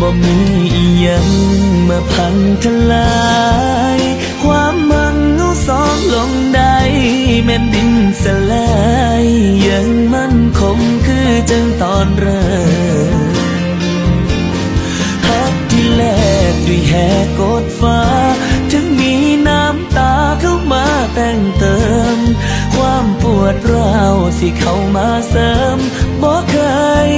บ่มีอีหยังมาพังทลาย ความมังเอาสองลงได้แม่นดินสลายยังมั่นคงคือจังตอนเริ่มฮักที่แลกด้วยแหกกดฟ้า ถึงมีน้ำตาเข้ามาแต่งเติม ความปวดร้าวสิเข้ามาเสริมบอกเคย